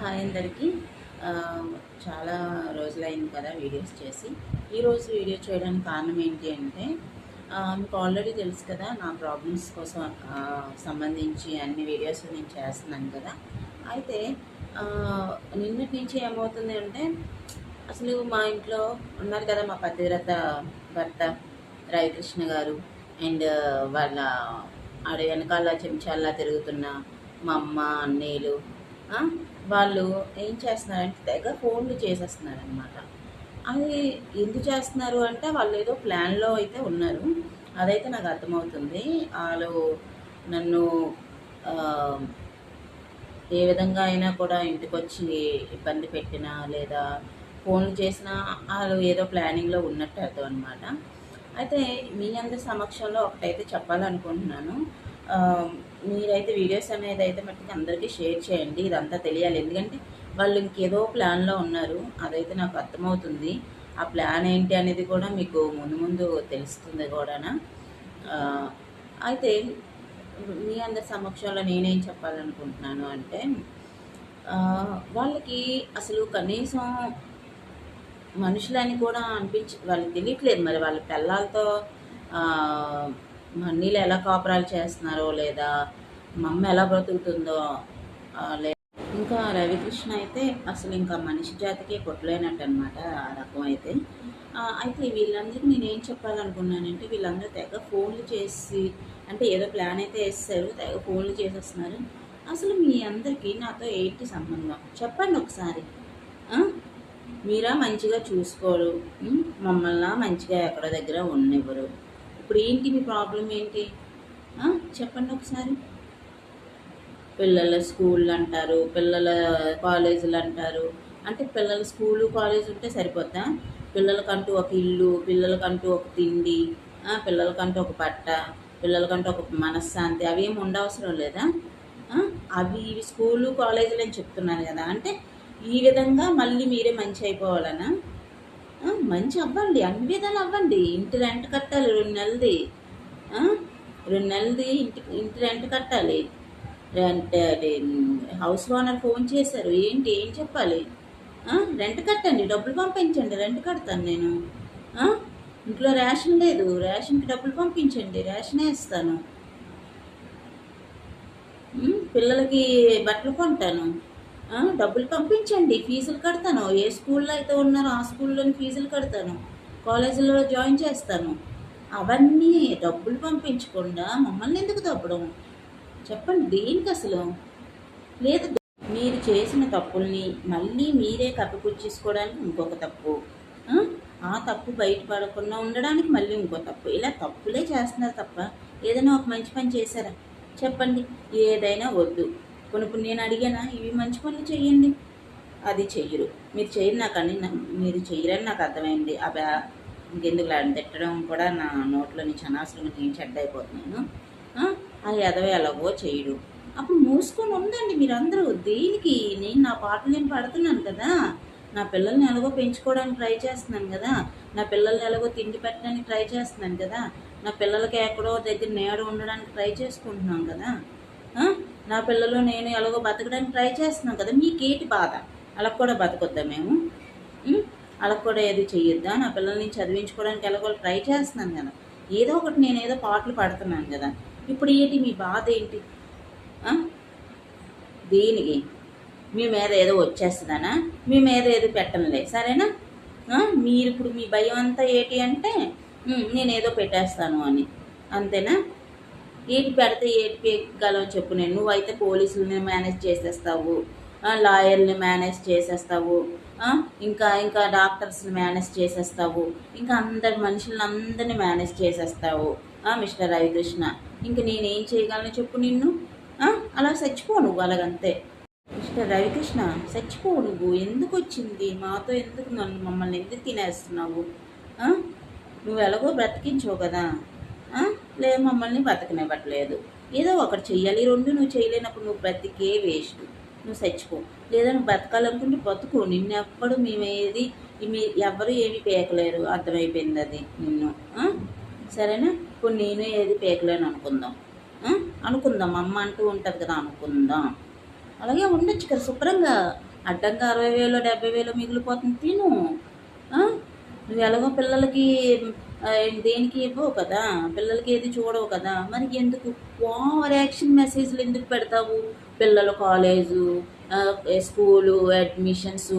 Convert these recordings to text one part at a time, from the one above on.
Hi అందరికీ. చాలా రోజులైంది కదా వీడియోస్ చేసి. ఈరోజు వీడియో చేయడానికి కారణం ఏంటి అంటే మీకు ఆల్రెడీ తెలుసు కదా నా ప్రాబ్లమ్స్ కోసం సంబంధించి అన్ని వీడియోస్ నేను చేస్తున్నాను కదా. అయితే నిన్నటి నుంచి ఏమవుతుంది అంటే అసలు మా ఇంట్లో ఉన్నారు కదా మా పతివ్రత భర్త రవికృష్ణ గారు అండ్ వాళ్ళ ఆడ వెనకాల చెంచాల తిరుగుతున్న మా అమ్మ అన్నయ్యలు వాళ్ళు ఏం చేస్తున్నారంటే తెగ ఫోన్లు చేసేస్తున్నారు అనమాట అది ఎందుకు చేస్తున్నారు అంటే వాళ్ళు ఏదో ప్లాన్లో అయితే ఉన్నారు. అదైతే నాకు అర్థమవుతుంది. వాళ్ళు నన్ను ఏ విధంగా అయినా కూడా ఇంటికి వచ్చి ఇబ్బంది పెట్టినా లేదా ఫోన్లు చేసినా వాళ్ళు ఏదో ప్లానింగ్లో ఉన్నట్టు అర్థం అనమాట అయితే మీ అందరి సమక్షంలో ఒకటైతే చెప్పాలనుకుంటున్నాను. మీరైతే వీడియోస్ అనేది అయితే మట్టుకు అందరికీ షేర్ చేయండి ఇదంతా తెలియాలి. ఎందుకంటే వాళ్ళు ఇంకేదో ప్లాన్లో ఉన్నారు అదైతే నాకు అర్థమవుతుంది. ఆ ప్లాన్ ఏంటి అనేది కూడా మీకు ముందు ముందు తెలుస్తుంది కూడానా? అయితే మీ అందరి సమక్షంలో నేనేం చెప్పాలనుకుంటున్నాను అంటే వాళ్ళకి అసలు కనీసం మనుషులని కూడా అనిపించి వాళ్ళకి తెలియట్లేదు మరి వాళ్ళ పిల్లలతో నీళ్ళు ఎలా కాపురాలు చేస్తున్నారో లేదా మమ్మ ఎలా బ్రతుకుతుందో ఇంకా రవికృష్ణ అయితే అసలు ఇంకా మనిషి జాతికి కొట్టలేనట్టు అనమాట ఆ రకం అయితే. అయితే వీళ్ళందరికీ నేను ఏం చెప్పాలనుకున్నానంటే వీళ్ళందరూ తెగ ఫోన్లు చేసి అంటే ఏదో ప్లాన్ అయితే వేస్తారు తెగ ఫోన్లు చేసేస్తున్నారు. అసలు మీ అందరికీ నాతో ఏంటి సంబంధం? చెప్పండి ఒకసారి. మీరా మంచిగా చూసుకోరు. మమ్మల్ని మంచిగా ఎక్కడ దగ్గర ఉండనివ్వరు. ఇప్పుడు ఏంటి మీ ప్రాబ్లం ఏంటి? చెప్పండి ఒకసారి. పిల్లల స్కూళ్ళు అంటారు పిల్లల కాలేజీలు అంటారు అంటే పిల్లల స్కూలు కాలేజ్ ఉంటే సరిపోద్దా? పిల్లలకంటూ ఒక ఇల్లు పిల్లలకంటూ ఒక తిండి పిల్లలకంటూ ఒక బట్ట పిల్లలకంటూ ఒక మనశ్శాంతి అవి ఏమి ఉండవసరం లేదా? అవి ఇవి స్కూలు కాలేజీలు అని చెప్తున్నాను కదా. అంటే ఈ విధంగా మళ్ళీ మీరే మంచి అయిపోవాలనా? మంచి అవ్వండి అన్ని విధాలు అవ్వండి. ఇంటి రెంట్ కట్టాలి రెండు నెలది రెండు నెలది ఇంటి ఇంటి రెంట్ కట్టాలి. రెంట్ అది హౌస్ ఓనర్ ఫోన్ చేశారు. ఏంటి ఏం చెప్పాలి? రెంట్ కట్టండి డబ్బులు పంపించండి రెంట్ కడతాను నేను. ఇంట్లో రేషన్ లేదు రేషన్కి డబ్బులు పంపించండి రేషనే ఇస్తాను. పిల్లలకి బట్టలు కొంటాను. డబ్బులు పంపించండి ఫీజులు కడతాను. ఏ స్కూల్లో అయితే ఉన్నారో ఆ స్కూల్లోని ఫీజులు కడతాను. కాలేజీలో జాయిన్ చేస్తాను. అవన్నీ డబ్బులు పంపించకుండా మమ్మల్ని ఎందుకు తప్పడం? చెప్పండి దేనికి అసలు? లేదు మీరు చేసిన తప్పుల్ని మళ్ళీ మీరే కప్పిపుచ్చేసుకోవడానికి ఇంకొక తప్పు. ఆ? ఆ తప్పు బయటపడకుండా ఉండడానికి మళ్ళీ ఇంకో తప్పు. ఇలా తప్పులే చేస్తున్నారు తప్ప ఏదైనా ఒక మంచి పని చేశారా? చెప్పండి ఏదైనా వద్దు. కొన్ని కొన్ని నేను అడిగానా ఇవి మంచి పనులు చెయ్యండి. అది చెయ్యరు. మీరు చేయరు నాకు అని మీరు చెయ్యరని నాకు అర్థమైంది. ఆ బ్యా ఇంకెందుకు లాంటి తిట్టడం కూడా నా నోట్లో నుంచి అనవసరంగా నేను చెడ్డ అయిపోతున్నాను. ఆ? ఆ ఎదవ ఎలాగో చేయడు అప్పుడు మూసుకొని ఉందండి మీరందరూ. దేనికి? నేను నా పాటలు నేను పడుతున్నాను కదా. నా పిల్లల్ని ఎలాగో పెంచుకోవడానికి ట్రై చేస్తున్నాను కదా. నా పిల్లల్ని ఎలాగో తిండి పెట్టడానికి ట్రై చేస్తున్నాను కదా. నా పిల్లలకి ఎక్కడో దగ్గర నేడు ఉండడానికి ట్రై చేసుకుంటున్నాం కదా. నా పిల్లలు నేను ఎలాగో బతకడానికి ట్రై చేస్తున్నాం కదా మీకేటి బాధ? అలా కూడా బతకొద్దా మేము? అలా కూడా ఏది చెయ్యొద్దా? నా పిల్లల్ని చదివించుకోవడానికి ఎలాగో ట్రై చేస్తున్నాను కదా. ఏదో ఒకటి నేను ఏదో పాటలు పాడుతున్నాను కదా. ఇప్పుడు ఏంటి మీ బాధ ఏంటి? దేనికి? మీ మీద ఏదో వచ్చేస్తుందనా? మీ మీద ఏదో పెట్టనులే సరేనా? మీరు ఇప్పుడు మీ భయం అంతా ఏంటి అంటే నేను ఏదో పెట్టేస్తాను అని. అంతేనా? ఏటి పెడితే ఏటి పీకగలవు చెప్పు నేను. నువ్వైతే పోలీసులని మేనేజ్ చేసేస్తావు. లాయర్ని మేనేజ్ చేసేస్తావు. ఇంకా ఇంకా డాక్టర్స్ని మేనేజ్ చేసేస్తావు. ఇంకా అందరి మనుషులను అందరిని మేనేజ్ చేసేస్తావు. మిస్టర్ రవికృష్ణ. ఇంక నేనేం చేయగలను చెప్పు నిన్ను? అలా చచ్చిపో నువ్వు అలాగంతే. మిస్టర్ రవికృష్ణ చచ్చిపో నువ్వు. ఎందుకు వచ్చింది మాతో ఎందుకు మమ్మల్ని ఎందుకు తినేస్తున్నావు? నువ్వు ఎలాగో బ్రతికించవు కదా. లే మమ్మల్ని బతకనివ్వట్లేదు. ఏదో ఒకటి చెయ్యాలి. ఈ రెండు నువ్వు చేయలేనప్పుడు నువ్వు బ్రతికే వేస్ట్. నువ్వు చచ్చిపో. లేదా నువ్వు బతకాలనుకుంటే బతుకు. నిన్నెప్పుడు మేమేది మీ ఎవరు ఏమి పేకలేరు. అర్థమైపోయింది అది నిన్ను. సరేనా? ఇప్పుడు నేను ఏది పేకలేను అనుకుందాం. అనుకుందాం. అమ్మ అంటూ ఉంటుంది కదా అనుకుందాం. అలాగే ఉండొచ్చు కదా శుభ్రంగా. అడ్డంగా అరవై వేలు డెబ్బై వేలు మిగిలిపోతుంది. తిను. నువ్వు ఎలాగో పిల్లలకి దేనికి ఇవ్వవు కదా? పిల్లలకి ఏది చూడవు కదా? మరి ఎందుకు? ఓవర్ యాక్షన్ మెసేజ్లు ఎందుకు పెడతావు? పిల్లలు కాలేజు స్కూలు అడ్మిషన్స్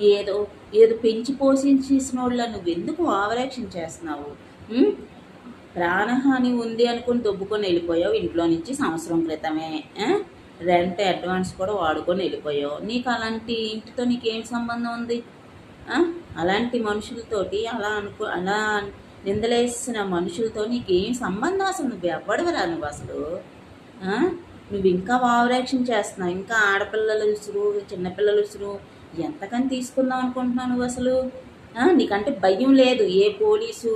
ఏదో ఏదో పెంచి పోషించేసిన వాళ్ళ నువ్వు ఎందుకు ఓవర్ యాక్షన్ చేస్తున్నావు? ప్రాణహాని ఉంది అనుకుని దొబ్బుకొని వెళ్ళిపోయావు ఇంట్లో నుంచి సంవత్సరం క్రితమే. రెంట్ అడ్వాన్స్ కూడా వాడుకొని వెళ్ళిపోయావు. నీకు అలాంటి ఇంటితో నీకేం సంబంధం ఉంది? ఆ? అలాంటి మనుషులతోటి అలా అనుకో అలా నిందలేసిన మనుషులతో నీకేం సంబంధం అసలు? నువ్వు ఎవ్వడవరా నువ్వు అసలు? నువ్వు ఇంకా ఓవరాక్షన్ చేస్తున్నావు. ఇంకా ఆడపిల్లలు ఉసురు చిన్నపిల్లలు ఉసురు ఎంతకని తీసుకుందాం అనుకుంటున్నావు నువ్వు అసలు? నీకంటే భయం లేదు. ఏ పోలీసు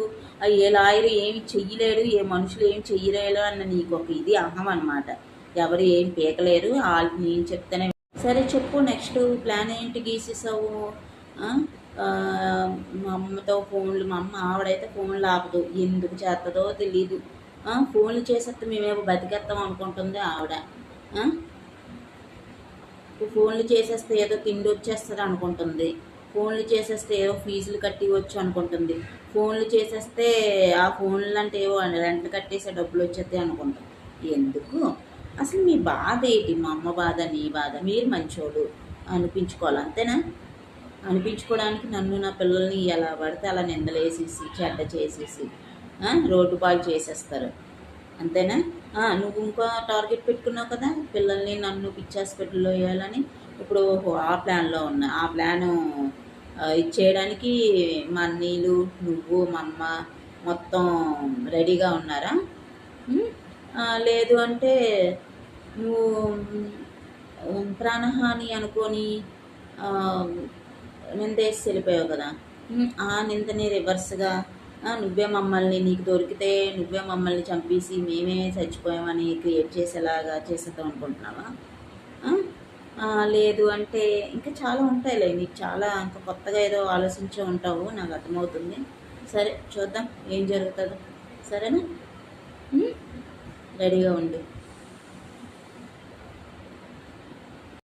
ఏ లాయరు ఏమి చెయ్యలేడు ఏ మనుషులు ఏమి చెయ్యలేరు అన్న నీకు ఒక ఇది అహం అనమాట ఎవరు ఏం పీకలేరు. వాళ్ళు నేను చెప్తేనే సరే చెప్పు నెక్స్ట్ ప్లాన్ ఏంటి గీసేసావు? మా అమ్మతో ఫోన్లు మా అమ్మ ఆవిడైతే ఫోన్లు ఆపదు. ఎందుకు చేస్తుందో తెలీదు. ఫోన్లు చేసేస్తే మేమేమో బతికేస్తాం అనుకుంటుంది ఆవిడ. ఫోన్లు చేసేస్తే ఏదో తిండి వచ్చేస్తుంది అనుకుంటుంది. ఫోన్లు చేసేస్తే ఏదో ఫీజులు కట్టి వచ్చు అనుకుంటుంది. ఫోన్లు చేసేస్తే ఆ ఫోన్లు అంటే ఏవో రెంట్ కట్టేసే డబ్బులు వచ్చేస్తాయి అనుకుంటాం ఎందుకు? అసలు మీ బాధ ఏంటి? మా అమ్మ బాధ నీ బాధ? మీరు మంచోడు. అనిపించుకోవాలి. అంతేనా? అనిపించుకోవడానికి నన్ను నా పిల్లల్ని ఎలా పడితే అలా నిందలేసేసి చెడ్డ చేసేసి రోడ్డు పాలు చేసేస్తారు. అంతేనా? నువ్వు ఇంకో టార్గెట్ పెట్టుకున్నావు కదా పిల్లల్ని నన్ను పిచ్చి హాస్పిటల్లో వేయాలని. ఇప్పుడు ఆ ప్లాన్లో ఉన్నా ఆ ప్లాను ఇచ్చేయడానికి మా అన్నీలు నువ్వు మా అమ్మ మొత్తం రెడీగా ఉన్నారా? లేదు అంటే నువ్వు ప్రాణహాని అనుకొని నిందేసి వెళ్ళిపోయావు కదా ఆ నిందని రివర్స్గా నువ్వే మమ్మల్ని నీకు దొరికితే నువ్వే మమ్మల్ని చంపేసి మేమే చచ్చిపోయామని క్రియేట్ చేసేలాగా చేసేద్దాం అనుకుంటున్నావా? లేదు అంటే ఇంకా చాలా ఉంటాయిలే. నీకు చాలా ఇంకా కొత్తగా ఏదో ఆలోచించే ఉంటావు నాకు అర్థమవుతుంది. సరే చూద్దాం ఏం జరుగుతుందో. సరేనా? రెడీగా ఉండు.